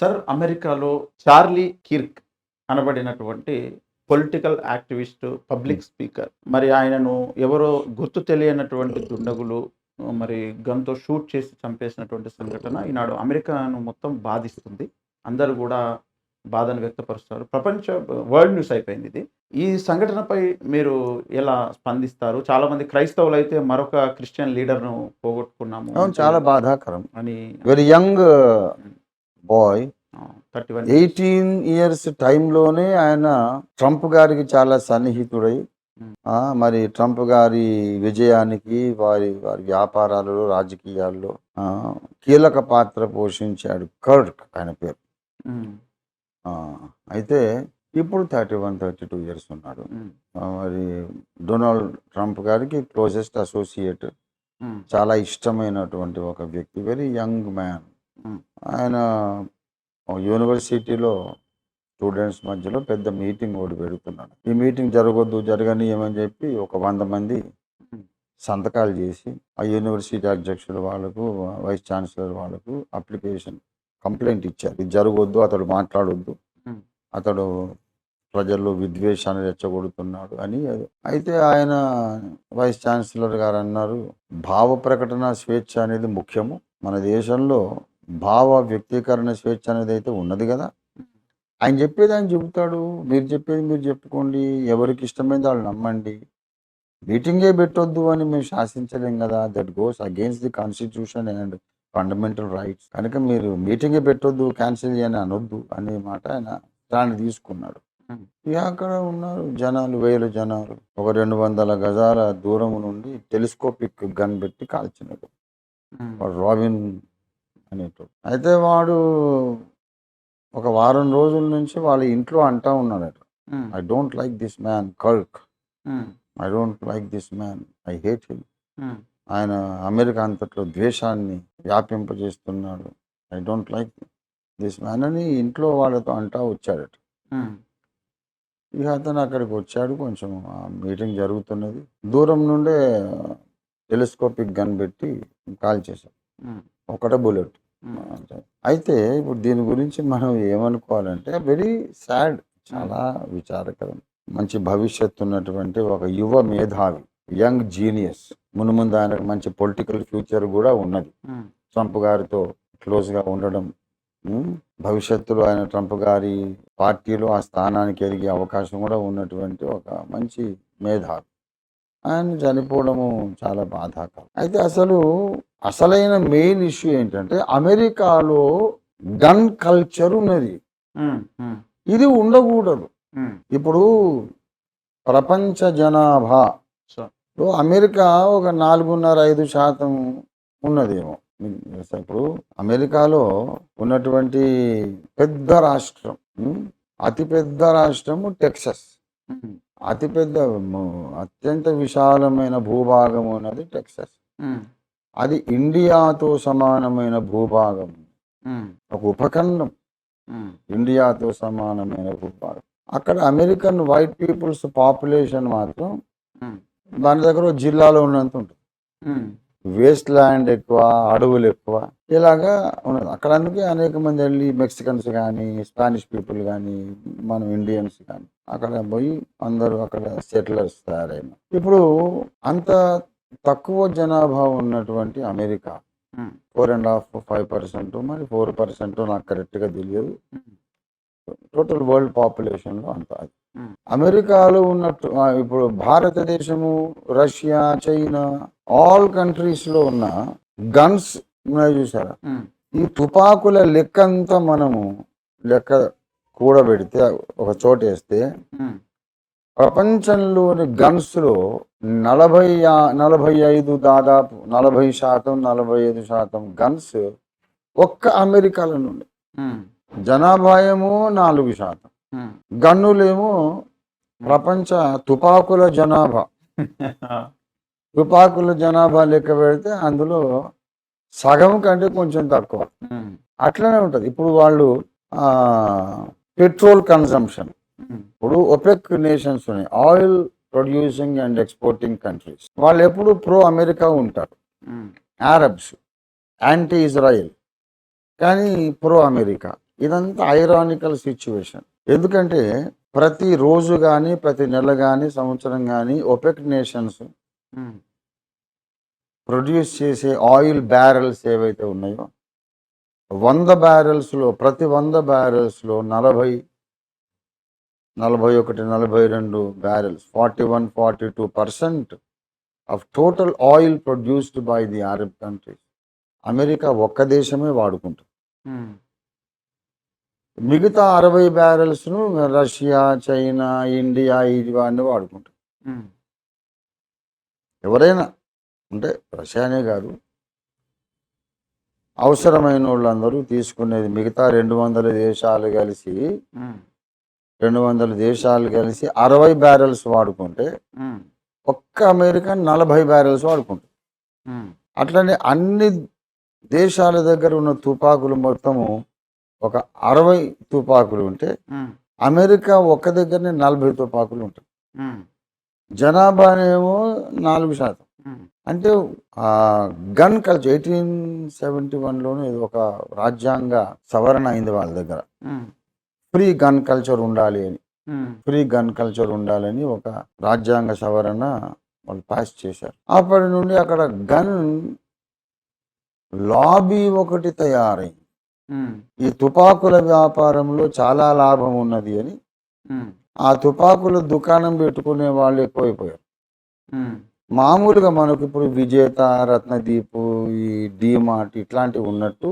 Sir అమెరికాలో Charlie Kirk అనబడినటువంటి political activist public speaker. మరి ఆయనను ఎవరో గుర్తు తెలియనటువంటి దుండగులు మరి గన్తో షూట్ చేసి చంపేసినటువంటి సంఘటన ఈనాడు అమెరికాను మొత్తం బాధిస్తుంది. అందరూ కూడా బాధను వ్యక్తపరుస్తారు. ప్రపంచ వరల్డ్ న్యూస్ అయిపోయింది ఇది. ఈ సంఘటనపై మీరు ఎలా స్పందిస్తారు? చాలా మంది క్రైస్తవులు అయితే మరొక క్రిస్టియన్ లీడర్ను పోగొట్టుకున్నాము చాలా బాధాకరం. అని very young boy. Thirty one eighteen years టైంలోనే ఆయన ట్రంప్ గారికి చాలా సన్నిహితుడై Hmm. మరి ట్రంప్ గారి విజయానికి వారి వారి వ్యాపారాలలో రాజకీయాల్లో కీలక పాత్ర పోషించాడు కర్క్ ఆయన పేరు. ఆ, అయితే ఇప్పుడు thirty one thirty two years ఉన్నాడు ఆ, మరి డొనాల్డ్ ట్రంప్ గారికి క్లోజెస్ట్ అసోసియేట్ చాలా ఇష్టమైనటువంటి ఒక వ్యక్తి వెరీ యంగ్ మ్యాన్ Hmm. ఆయన యూనివర్సిటీలో స్టూడెంట్స్ మధ్యలో పెద్ద మీటింగ్ ఒకటి పెడుతున్నాడు. ఈ మీటింగ్ జరగొద్దు జరగని ఏమని చెప్పి ఒక వంద మంది సంతకాలు చేసి ఆ యూనివర్సిటీ అధ్యక్షుడు వాళ్ళకు వైస్ ఛాన్సలర్ వాళ్ళకు అప్లికేషన్ కంప్లైంట్ ఇచ్చారు. ఇది జరగొద్దు అతడు మాట్లాడొద్దు అతడు ప్రజల్లో విద్వేషాన్ని రెచ్చగొడుతున్నాడు అని అయితే ఆయన వైస్ ఛాన్సలర్ గారు అన్నారు భావ ప్రకటన స్వేచ్ఛ అనేది ముఖ్యము. మన దేశంలో భావ వ్యక్తీకరణ స్వేచ్ఛ అనేది అయితే ఉన్నది కదా. ఆయన చెప్పేది ఆయన చెబుతాడు. మీరు చెప్పేది మీరు చెప్పుకోండి. ఎవరికి ఇష్టమైంది వాళ్ళు నమ్మండి. మీటింగే పెట్టొద్దు అని మేము శాసించలేం కదా. That goes against the constitution and fundamental rights కనుక మీరు మీటింగే పెట్టొద్దు క్యాన్సిల్ చేయని అనొద్దు అనే మాట ఆయన స్టాండ్ తీసుకున్నాడు. Hmm. అక్కడ ఉన్నారు జనాలు? వేల జనాలు. ఒక రెండు వందల గజాల దూరం నుండి టెలిస్కోపిక్ గన్ పెట్టి కాల్చినాడు. వాడు రాబిన్ అనేటోడు. అయితే వాడు ఒక వారం రోజుల నుంచి వాళ్ళ ఇంట్లో అంటా ఉన్నాడట. I don't like this man Kirk I don't like this man I hate him ఆయన అమెరికా అంతట్లో ద్వేషాన్ని వ్యాపింపజేస్తున్నాడు. I don't like this man అని ఇంట్లో వాళ్ళతో అంటా వచ్చాడట. ఇక అతను అక్కడికి వచ్చాడు. కొంచెం ఆ మీటింగ్ జరుగుతున్నది. దూరం నుండే టెలిస్కోపిక్ గన్ పెట్టి కాల్ చేశాడు. ఒకటే బుల్లెట్. అయితే ఇప్పుడు దీని గురించి మనం ఏమనుకోవాలంటే వెరీ సాడ్ చాలా విచారకరం. మంచి భవిష్యత్తు ఉన్నటువంటి ఒక యువ మేధావి యంగ్ జీనియస్. మును ముందు ఆయనకు మంచి పొలిటికల్ ఫ్యూచర్ కూడా ఉన్నది. ట్రంప్ గారితో క్లోజ్గా ఉండడం భవిష్యత్తులో ఆయన ట్రంప్ గారి పార్టీలో ఆ స్థానానికి ఎదిగే అవకాశం కూడా ఉన్నటువంటి ఒక మంచి మేధావి. ఆయన చనిపోవడము చాలా బాధాకరం. అయితే అసలు అసలైన మెయిన్ ఇష్యూ ఏంటంటే అమెరికాలో గన్ కల్చర్ ఉన్నది. ఇది ఉండకూడదు. ఇప్పుడు ప్రపంచ జనాభా అమెరికా ఒక నాలుగున్నర ఐదు శాతం ఉన్నదేమో? ఇప్పుడు అమెరికాలో ఉన్నటువంటి పెద్ద రాష్ట్రం అతిపెద్ద రాష్ట్రము టెక్సస్. అతిపెద్ద అత్యంత విశాలమైన భూభాగం ఉన్నది టెక్సస్. అది ఇండియాతో సమానమైన భూభాగం. ఒక ఉపఖండం. ఇండియాతో సమానమైన భూభాగం. అక్కడ అమెరికన్ వైట్ పీపుల్స్ పాపులేషన్ మాత్రం దాని దగ్గర జిల్లాలో ఉన్నంత ఉంటుంది. వేస్ట్ ల్యాండ్ ఎక్కువ అడవులు ఎక్కువ. ఇలాగా ఉన్నది. అక్కడ అందుకే అనేక మంది వెళ్ళి మెక్సికన్స్ కానీ స్పానిష్ పీపుల్ కానీ మనం ఇండియన్స్ కానీ అక్కడ పోయి అందరూ అక్కడ సెటిలర్స్ తయారైన ఇప్పుడు అంత తక్కువ జనాభా ఉన్నటువంటి America. Four and half five percent మరి ఫోర్ పర్సెంట్ నాకు కరెక్ట్గా తెలియదు. టోటల్ వరల్డ్ పాపులేషన్లో అంత అది. అమెరికాలో ఉన్నట్టు ఇప్పుడు భారతదేశము రష్యా చైనా ఆల్ కంట్రీస్లో ఉన్న గన్స్ ఉన్నాయి చూసారా ఈ తుపాకుల లెక్క అంతా మనము లెక్క కూడబెడితే ఒక చోట వేస్తే ప్రపంచంలోని గన్స్లో నలభై నలభై ఐదు దాదాపు నలభై శాతం నలభై ఐదు శాతం గన్స్ ఒక్క అమెరికాలో నుండి. జనాభా ఏమో నాలుగు శాతం. గన్నులేమో ప్రపంచ తుపాకుల జనాభా. తుపాకుల జనాభా లెక్క పెడితే అందులో సగం కంటే కొంచెం తక్కువ. అట్లనే ఉంటుంది. ఇప్పుడు వాళ్ళు పెట్రోల్ కన్సంప్షన్. ఇప్పుడు ఒపెక్ నేషన్స్ ఉన్నాయి. Oil producing and exporting countries. వాళ్ళు ఎప్పుడు ప్రో అమెరికా ఉంటారు. Arabs anti Israel. కానీ ప్రో అమెరికా. ఇదంతా ఐరానికల్ సిచ్యువేషన్ ఎందుకంటే ప్రతి రోజు కానీ ప్రతి నెల కానీ సంవత్సరం కానీ ఒపెక్ నేషన్స్ ప్రొడ్యూస్ చేసే ఆయిల్ బ్యారెల్స్ ఏవైతే ఉన్నాయో వంద బ్యారెల్స్లో ప్రతి వంద బ్యారెల్స్లో నలభై నలభై ఒకటి నలభై రెండు barrels forty one forty two percent of total oil produced by the Arab countries America ఒక్క దేశమే వాడుకుంటుంది. ఉమ్, మిగతా అరవై బ్యారెల్స్ను రష్యా చైనా ఇండియా ఇవన్నీ వాడుకుంటారు ఉమ్, ఎవరైనా అంటే రష్యానే కాదు. అవసరమైన వాళ్ళందరూ తీసుకునేది మిగతా రెండు వందల దేశాలు కలిసి రెండు వందల దేశాలు కలిసి అరవై బ్యారెల్స్ వాడుకుంటే ఒక్క అమెరికా నలభై బ్యారెల్స్ వాడుకుంటుంది అట్లనే అన్ని దేశాల దగ్గర ఉన్న తుపాకులు మొత్తము ఒక అరవై తుపాకులు ఉంటే అమెరికా ఒక్క దగ్గరనే నలభై తుపాకులు ఉంటాయి. జనాభానేమో నాలుగు శాతం. అంటే గన్ కల్చర్ ఎయిటీన్ సెవెంటీ వన్లోనే ఇది ఒక రాజ్యాంగ సవరణ అయింది వాళ్ళ దగ్గర. ఫ్రీ గన్ కల్చర్ ఉండాలి అని. ఫ్రీ గన్ కల్చర్ ఉండాలని ఒక రాజ్యాంగ సవరణ వాళ్ళు పాస్ చేశారు. అప్పటి నుండి అక్కడ గన్ లాబీ ఒకటి తయారైంది. ఈ తుపాకుల వ్యాపారంలో చాలా లాభం ఉన్నది అని ఆ తుపాకుల దుకాణం పెట్టుకునే వాళ్ళు ఎక్కువైపోయారు. మామూలుగా మనకు ఇప్పుడు విజేత రత్నదీపు ఈ డిమార్ట్ ఇట్లాంటివి ఉన్నట్టు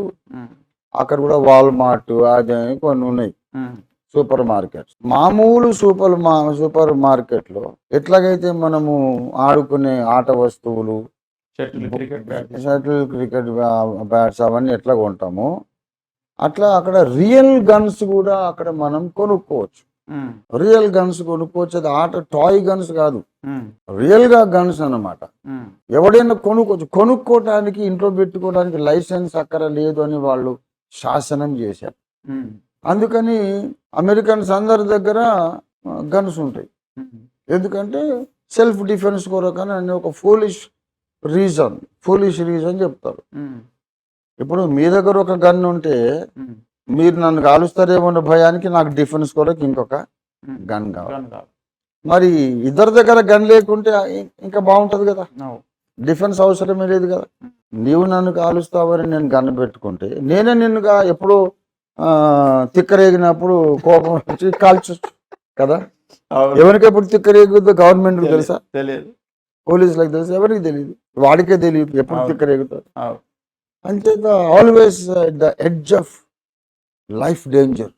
అక్కడ కూడా వాల్మార్ట్ అది కొన్ని ఉన్నాయి. Super markets. మామూలు సూపర్ మా సూపర్ మార్కెట్లో ఎట్లాగైతే మనము ఆడుకునే ఆట వస్తువులు shuttle cricket bat shuttle cricket bats అవన్నీ ఎట్లా కొంటామో అట్లా అక్కడ రియల్ గన్స్ కూడా అక్కడ మనం కొనుక్కోవచ్చు. రియల్ గన్స్ కొనుక్కోవచ్చు అది ఆట టాయ్ గన్స్ కాదు. రియల్గా గన్స్ అన్నమాట. ఉమ్, ఎవడైనా కొనుక్కోవచ్చు. కొనుక్కోవటానికి ఇంట్లో పెట్టుకోవడానికి లైసెన్స్ అక్కర లేదు అని వాళ్ళు శాసనం చేశారు. అందుకని అమెరికన్స్ అందరి దగ్గర గన్స్ ఉంటాయి. ఎందుకంటే సెల్ఫ్ డిఫెన్స్ కొరకని అని ఒక ఫోలిష్ రీజన్ ఫోలిష్ రీజన్ చెప్తారు. ఇప్పుడు మీ దగ్గర ఒక గన్ ఉంటే మీరు నన్ను కాలుస్తారేమో భయానికి నాకు డిఫెన్స్ కొరకు ఇంకొక. గన్ కావాలి. మరి ఇద్దరి దగ్గర గన్ లేకుంటే ఇంకా బాగుంటది కదా. డిఫెన్స్ అవసరమే లేదు కదా నీవు నన్ను కాలుస్తావని నేను గన్ను పెట్టుకుంటే నేనే నిన్నుగా ఎప్పుడు తిక్కరేగినప్పుడు కోపం వచ్చి కాల్చొచ్చు కదా. ఎవరికి ఎప్పుడు తిక్కరేగుద్దో గవర్నమెంట్. తెలుసా తెలియదు పోలీసులకు తెలుసా ఎవరికి తెలియదు వాడికే తెలియదు ఎప్పుడు. తిక్కరేగుతారు. అంతే always the edge of life danger.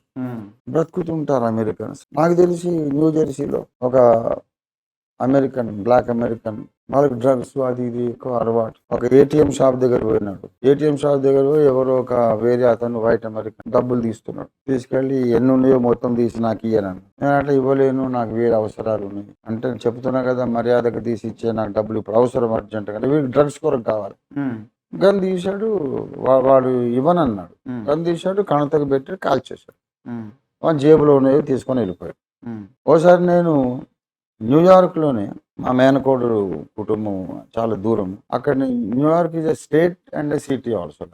బ్రతుకుతుంటారు Americans. నాకు తెలిసి న్యూ జెర్సీలో ఒక అమెరికన్ బ్లాక్ అమెరికన్ వాళ్ళకి డ్రగ్స్ అది ఇది ఎక్కువ అలవాటు. ఒక ఏటీఎం షాప్ దగ్గర పోయినాడు. ఏటీఎం షాప్ దగ్గర పోయి ఎవరో ఒక వేరే అతను వైట్ అమెరికన్ డబ్బులు తీస్తున్నాడు. తీసుకెళ్ళి ఎన్ని ఉన్నాయో మొత్తం తీసి నాకు ఇయ్యనని నేను అట్లా ఇవ్వలేను నాకు వేరే అవసరాలు ఉన్నాయి. అంటే నేను చెప్తున్నా కదా మర్యాదకు తీసి ఇచ్చే నాకు డబ్బులు ఇప్పుడు అవసరం అర్జెంట్ కదా వీడికి డ్రగ్స్ కొరకు కావాలి. గన్ తీశాడు వాడు ఇవ్వనన్నాడు. గన్ తీశాడు కణతకు పెట్టి కాల్ చేశాడు. వాడు జేబులో ఉన్నాయో తీసుకొని వెళ్ళిపోయాడు. ఓసారి నేను న్యూయార్క్లోనే మా మేనకోడలు కుటుంబం చాలా దూరం. అక్కడ New York is a state and a city also.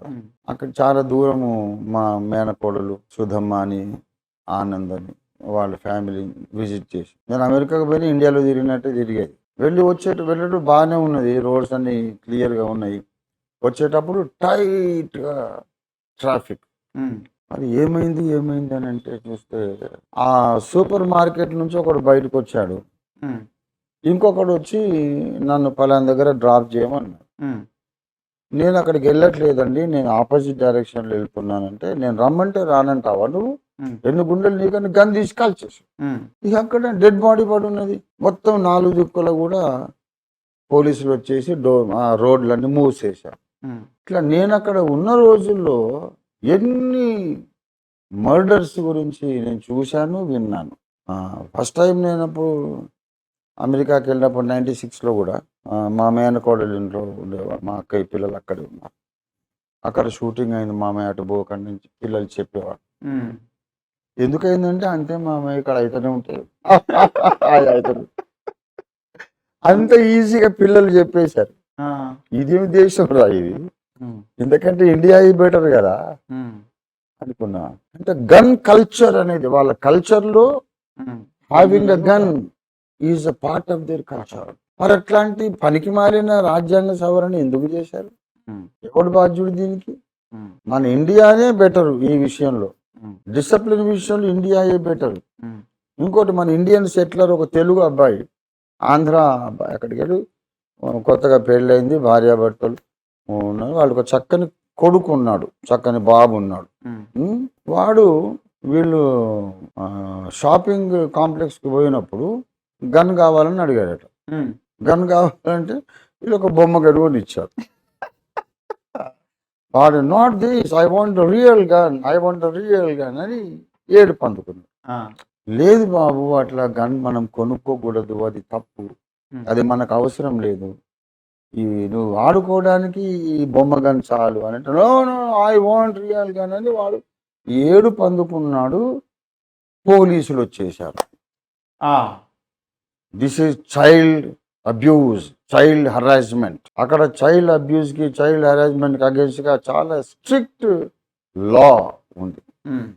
అక్కడ చాలా దూరము మా మేనకోడలు సుధమ్మ అని ఆనంద్ అని వాళ్ళ ఫ్యామిలీ విజిట్ చేసి. నేను అమెరికాకు పోయి ఇండియాలో తిరిగినట్టు తిరిగేది. వెళ్ళి వచ్చేట వెళ్ళడం బాగానే ఉన్నది. రోడ్స్ అన్ని క్లియర్గా ఉన్నాయి. వచ్చేటప్పుడు టైట్గా ట్రాఫిక్. అది ఏమైంది ఏమైంది అని అంటే చూస్తే ఆ సూపర్ మార్కెట్ నుంచి ఒకడు బయటకు వచ్చాడు ఇంకొకడు వచ్చి నన్ను పలానా దగ్గర డ్రాప్ చేయమన్నాడు. నేను అక్కడికి వెళ్ళట్లేదండి నేను ఆపోజిట్ డైరెక్షన్లో వెళ్తున్నానంటే నేను రమ్మంటే రానంటావా నువ్వు? రెండు గుండెలు నీకని గన్ తీసి కాల్చేసి ఇక అక్కడ డెడ్ బాడీ పడి ఉన్నది మొత్తం నాలుగు దిక్కుల కూడా పోలీసులు వచ్చేసి డో ఆ రోడ్లన్నీ మూసేశారు. ఇట్లా నేను అక్కడ ఉన్న రోజుల్లో ఎన్ని మర్డర్స్ గురించి నేను చూశాను విన్నాను. ఫస్ట్ టైం నేను అప్పుడు అమెరికాకి వెళ్ళినప్పుడు నైంటీ సిక్స్లో కూడా మా మేనకోడలు ఇంట్లో ఉండేవారు మా అక్కయ్య పిల్లలు అక్కడే ఉన్నారు. అక్కడ షూటింగ్ అయింది మామయ్య అటు పోకండి నుంచి పిల్లలు చెప్పేవారు ఉమ్. ఎందుకైందంటే అంతే మామయ్య ఇక్కడ అయితేనే ఉంటాయి అంత ఈజీగా పిల్లలు చెప్పేశారు. ఇదేమి దేశం రా ఇది? ఎందుకంటే ఇండియా బెటర్ కదా? అనుకున్నా. అంటే గన్ కల్చర్ అనేది వాళ్ళ కల్చర్లో ఉమ్. Having a gun is a part of their culture మరి అట్లాంటి పనికి మారిన రాజ్యాంగ సవరణ ఎందుకు చేశారు. ఎవడు బాధ్యుడు దీనికి. మన ఇండియానే బెటర్ ఈ విషయంలో. డిసిప్లిన్ విషయంలో ఇండియాయే బెటర్. ఇంకోటి మన ఇండియన్ సెటిలర్ ఒక తెలుగు అబ్బాయి ఆంధ్ర అబ్బాయి అక్కడికి వెళ్ళి కొత్తగా పెళ్ళైంది భార్యాభర్తలు ఉన్నారు వాళ్ళకి ఒక చక్కని కొడుకు ఉన్నాడు చక్కని బాబు ఉన్నాడు వాడు వీళ్ళు షాపింగ్ కాంప్లెక్స్కి పోయినప్పుడు గన్ కావాలని అడిగాడట. గన్ కావాలంటే వీళ్ళు ఒక బొమ్మ గడువుని ఇచ్చారు వాడు not this I want real gun I want real gun అని ఏడు పందుకున్నాడు. లేదు బాబు అట్లా గన్ మనం కొనుక్కోకూడదు అది తప్పు. అది మనకు అవసరం లేదు ఈ నువ్వు ఆడుకోవడానికి ఈ బొమ్మ గన్ చాలు అని అంటే no no I want real gun అని వాడు ఏడు పందుకున్నాడు పోలీసులు వచ్చేసారు. This is child abuse child harassment అక్కడ చైల్డ్ అబ్యూజ్కి చైల్డ్ హరాస్మెంట్కి అగేన్స్ట్గా చాలా స్ట్రిక్ట్ లా ఉంది ఉమ్.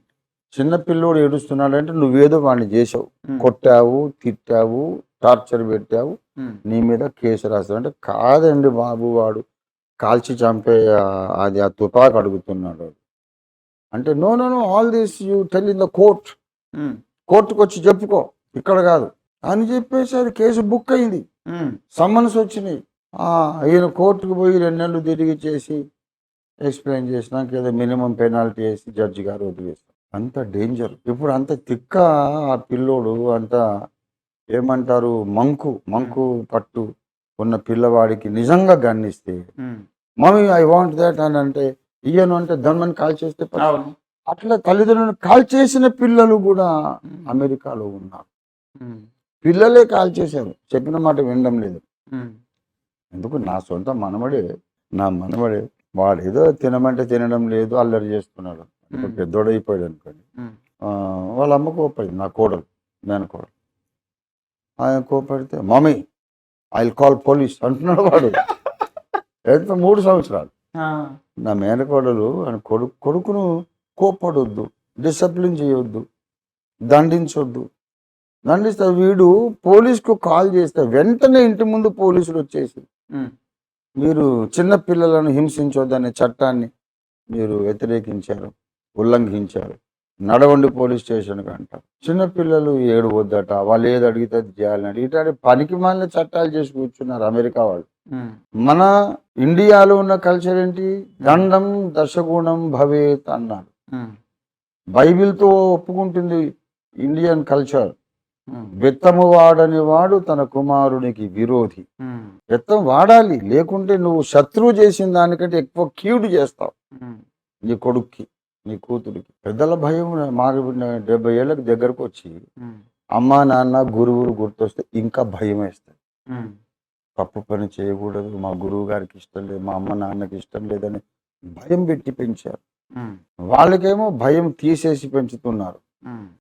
చిన్న పిల్లోడు ఏడుస్తున్నాడంటే నువ్వేదో వాడిని చేసావు. కొట్టావు తిట్టావు టార్చర్ పెట్టావు. నీ మీద కేసు రాస్తావు అంటే కాదండి బాబు వాడు. కాల్చి చంపే అది ఆ తుపాకు అడుగుతున్నాడు అంటే no no no all this you tell in the court. కోర్టుకు వచ్చి చెప్పుకో. ఇక్కడ కాదు. అని చెప్పేసి అది కేసు బుక్ అయింది. సమ్మన్స్ వచ్చినాయి. ఈయన కోర్టుకు పోయి రెండు నెలలు తిరిగి చేసి ఎక్స్ప్లెయిన్ చేసినాక ఏదో మినిమం పెనాల్టీ వేసి జడ్జి గారు వదిలేస్తారు అంత డేంజర్. ఇప్పుడు అంత తిక్క ఆ పిల్లోడు అంత ఏమంటారు మంకు మంకు పట్టు ఉన్న పిల్లవాడికి నిజంగా గన్నిస్తే. మమ్మీ ఐ వాంట్ దాట్ అని అంటే ఇయ్యను అంటే దన్మని కాల్ చేస్తే అట్లా తల్లిదండ్రులను కాల్ చేసిన పిల్లలు కూడా. అమెరికాలో ఉన్నారు. పిల్లలే కాల్ చేశారు. చెప్పిన మాట వినడం లేదు. ఎందుకు? నా సొంత మనవడే. నా మనవడే. వాడు ఏదో తినమంటే తినడం లేదు అల్లరి చేస్తున్నాడు. పెద్దోడైపోయాడు అనుకోండి. వాళ్ళ అమ్మ కోపడింది నా కోడలు నేను కోడలు. ఆయన కోపడితే మమ్మీ ఐ కాల్ పోలీస్ అంటున్నాడు వాడు ఎంత మూడు సంవత్సరాలు. నా మేనకోడలు ఆయన కొడుకు కొడుకును కోప్పడొద్దు డిసిప్లిన్ చేయొద్దు దండించొద్దు దండిస్తే వీడు పోలీస్కు కాల్ చేస్తే వెంటనే ఇంటి ముందు పోలీసులు వచ్చేసి. మీరు చిన్న పిల్లలను హింసించొద్దనే చట్టాన్ని మీరు వ్యతిరేకించారు ఉల్లంఘించారు నడవండి పోలీస్ స్టేషన్కి అంటారు చిన్న పిల్లలు ఏడు వద్దట వాళ్ళు ఏది అడిగితే అది చేయాలని ఇట్లాంటి పనికి మాలిన చట్టాలు చేసి కూర్చున్నారు అమెరికా వాళ్ళు. మన ఇండియాలో ఉన్న కల్చర్ ఏంటి దండం దశగుణం భవేత్ అన్నారు ఉమ్. బైబిల్తో ఒప్పుకుంటుంది ఇండియన్ కల్చర్ ఉమ్. బెత్తము వాడని వాడు తన కుమారునికి విరోధి. బెత్తం వాడాలి లేకుంటే నువ్వు శత్రువు చేసిన దానికంటే ఎక్కువ కీడు చేస్తావు. నీ కొడుక్కి నీ కూతురికి పెద్దల భయం మాకు డెబ్బై ఏళ్ళకి దగ్గరకు వచ్చి. అమ్మా నాన్న గురువులు గుర్తొస్తే ఇంకా భయం వేస్తుంది ఉమ్. తప్పు పని చేయకూడదు మా గురువు గారికి ఇష్టం లేదు మా అమ్మ నాన్నకి ఇష్టం లేదని భయం పెట్టి పెంచారు. వాళ్ళకేమో భయం తీసేసి పెంచుతున్నారు.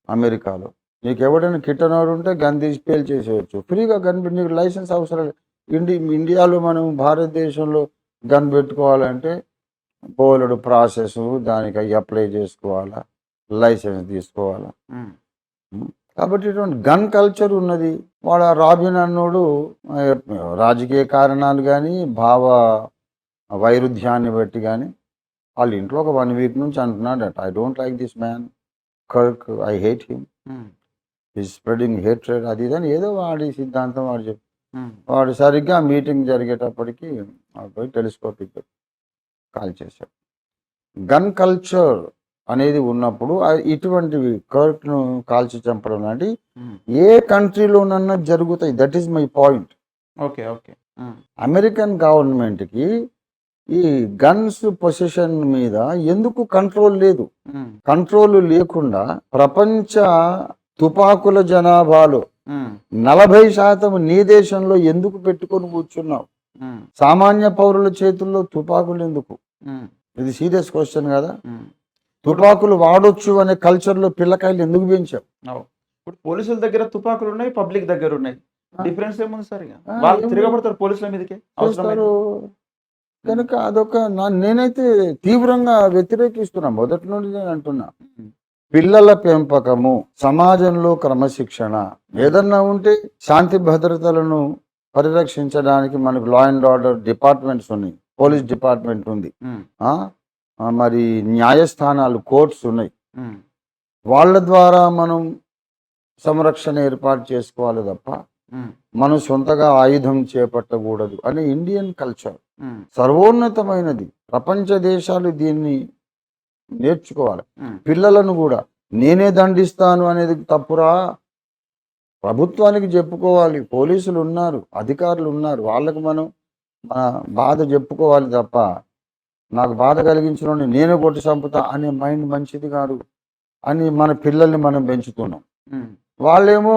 అమెరికాలో నీకు ఎవడైనా కిట్టనోడు ఉంటే గన్ తీసి పేల్ చేసేయచ్చు ఫ్రీగా గన్ నీకు లైసెన్స్ అవసరం లేదు ఇండి ఇండియాలో మనం భారతదేశంలో గన్ పెట్టుకోవాలంటే బోలెడు ప్రాసెస్ దానికి అప్లై చేసుకోవాలా లైసెన్స్ తీసుకోవాలా. కాబట్టి ఇటువంటి గన్ కల్చర్ ఉన్నది వాడు ఆ రాబిన్ అన్నోడు రాజకీయ కారణాలు కానీ భావ వైరుధ్యాన్ని బట్టి కానీ వాళ్ళ ఇంట్లో ఒక వన్ వీక్ నుంచి అంటున్నాడట I don't like this man Kirk I hate him. Is spreading hatred అది ఇదని ఏదో వాడి సిద్ధాంతం వాడు చెప్పి. వాడు సరిగ్గా మీటింగ్ జరిగేటప్పటికి వాడు పోయి టెలిస్కోపిక్ కాల్ చేశాడు గన్ కల్చర్ అనేది ఉన్నప్పుడు ఇటువంటివి కర్క్ను కాల్చి చంపడం లాంటి. ఏ కంట్రీలోనన్నా జరుగుతాయి that is my point okay okay. American గవర్నమెంట్కి ఈ గన్స్ పొజిషన్ మీద ఎందుకు కంట్రోల్ లేదు. కంట్రోల్ లేకుండా ప్రపంచ తుపాకుల జనాభాలో. నలభై శాతం నీ దేశంలో ఎందుకు పెట్టుకొని కూర్చున్నావు. సామాన్య పౌరుల చేతుల్లో తుపాకులు ఎందుకు. ఇది సీరియస్ క్వశ్చన్ కదా. తుపాకులు వాడొచ్చు అనే కల్చర్లో పిల్లకాయలు ఎందుకు పెంచావు అవు. ఇప్పుడు పోలీసుల దగ్గర తుపాకులు ఉన్నాయి పబ్లిక్ దగ్గర ఉన్నాయి. డిఫరెన్స్ ఏముంది సార్ వాళ్ళు? తిరగబడతారు పోలీసుల మీదకి? కనుక అదొక నేనైతే తీవ్రంగా వ్యతిరేకిస్తున్నా. మొదటి నుండి నేను అంటున్నా. పిల్లల పెంపకము సమాజంలో క్రమశిక్షణ ఏదన్నా ఉంటే శాంతి భద్రతలను పరిరక్షించడానికి మనకు లా అండ్ ఆర్డర్ డిపార్ట్మెంట్స్ ఉన్నాయి. పోలీస్ డిపార్ట్మెంట్ ఉంది? ఆ, మరి న్యాయస్థానాలు కోర్ట్స్ ఉన్నాయి. ఉమ్, వాళ్ళ ద్వారా మనం సంరక్షణ ఏర్పాటు చేసుకోవాలి తప్ప ఉమ్, మనం సొంతగా ఆయుధం చేపట్టకూడదు అనే ఇండియన్ కల్చర్ సర్వోన్నతమైనది. ప్రపంచ దేశాలు దీన్ని నేర్చుకోవాలి. పిల్లలను కూడా నేనే దండిస్తాను అనేది తప్పురా? ప్రభుత్వానికి చెప్పుకోవాలి పోలీసులు ఉన్నారు అధికారులు ఉన్నారు వాళ్ళకి మనం మన బాధ చెప్పుకోవాలి తప్ప నాకు బాధ కలిగించిన నేనే కొట్టి చంపుతా అనే మైండ్ మంచిది కాదు అని మన పిల్లల్ని మనం పెంచుతున్నాం. వాళ్ళేమో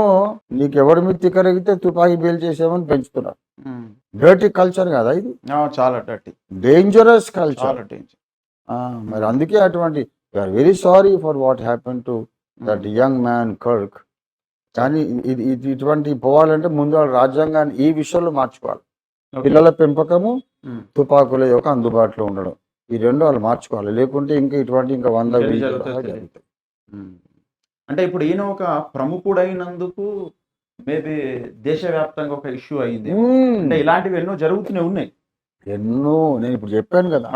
నీకు ఎవరి మీద తిక్కరగితే తుపాకీ పేల్చేసామని పెంచుతున్నారు. ఉమ్. డర్టీ కల్చర్ కదా ఇది? చాలా డర్టీ. Dangerous culture. మరి అందుకే అటువంటి very sorry for what happen to that young man Kirk. కానీ ఇది ఇది ఇటువంటి పోవాలంటే ముందు వాళ్ళు రాజ్యాంగాన్ని ఈ విషయంలో మార్చుకోవాలి. పిల్లల పెంపకము తుపాకుల యొక్క అందుబాటులో ఉండడం. ఈ రెండు వాళ్ళు మార్చుకోవాలి. లేకుంటే ఇంకా ఇటువంటి ఇంకా వంద జరుగుతాయి. అంటే ఇప్పుడు ఈయన ఒక ప్రముఖుడైనందుకు మేబీ దేశవ్యాప్తంగా ఒక ఇష్యూ అయింది. అంటే ఇలాంటివి ఎన్నో జరుగుతూనే ఉన్నాయి. ఎన్నో నేను ఇప్పుడు చెప్పాను కదా.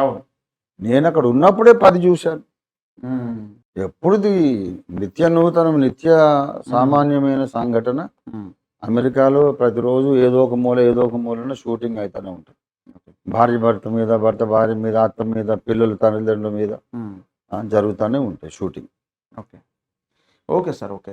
నేను అక్కడ ఉన్నప్పుడే పది చూశాను. ఎప్పుడుది నిత్య నూతనం నిత్య సామాన్యమైన సంఘటన? అమెరికాలో ప్రతిరోజు ఏదో ఒక మూల ఏదో ఒక మూలన షూటింగ్ అవుతూనే ఉంటుంది. భార్య భర్త మీద భర్త భార్య మీద అత్త మీద పిల్లలు తల్లిదండ్రుల మీద జరుగుతూనే ఉంటాయి shooting. Okay. Okay sir okay.